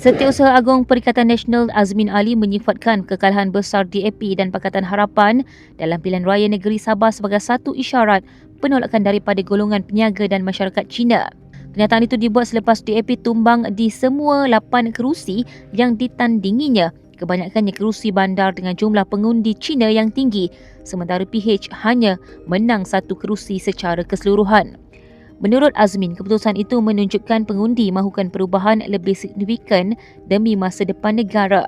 Setiausaha Agung Perikatan Nasional Azmin Ali menyifatkan kekalahan besar DAP dan Pakatan Harapan dalam pilihan raya negeri Sabah sebagai satu isyarat penolakan daripada golongan peniaga dan masyarakat Cina. Kenyataan itu dibuat selepas DAP tumbang di semua lapan kerusi yang ditandinginya. Kebanyakannya kerusi bandar dengan jumlah pengundi Cina yang tinggi sementara PH hanya menang satu kerusi secara keseluruhan. Menurut Azmin, keputusan itu menunjukkan pengundi mahukan perubahan lebih signifikan demi masa depan negara.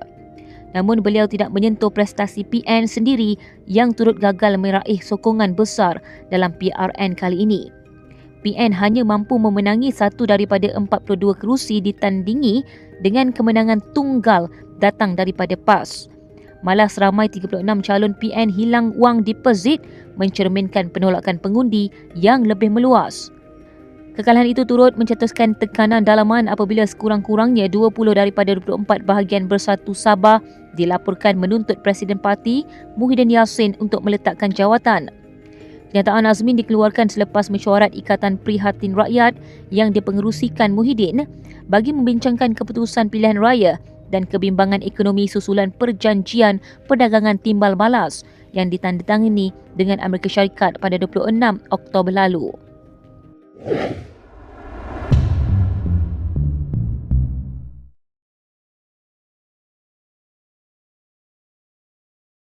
Namun beliau tidak menyentuh prestasi PN sendiri yang turut gagal meraih sokongan besar dalam PRN kali ini. PN hanya mampu memenangi satu daripada 42 kerusi ditandingi dengan kemenangan tunggal datang daripada PAS. Malah seramai 36 calon PN hilang wang deposit mencerminkan penolakan pengundi yang lebih meluas. Kekalahan itu turut mencetuskan tekanan dalaman apabila sekurang-kurangnya 20 daripada 24 bahagian bersatu Sabah dilaporkan menuntut Presiden Parti Muhyiddin Yassin untuk meletakkan jawatan. Kenyataan Azmin dikeluarkan selepas mesyuarat Ikatan Prihatin Rakyat yang dipengerusikan Muhyiddin bagi membincangkan keputusan pilihan raya dan kebimbangan ekonomi susulan perjanjian perdagangan timbal balas yang ditandatangani dengan Amerika Syarikat pada 26 Oktober lalu.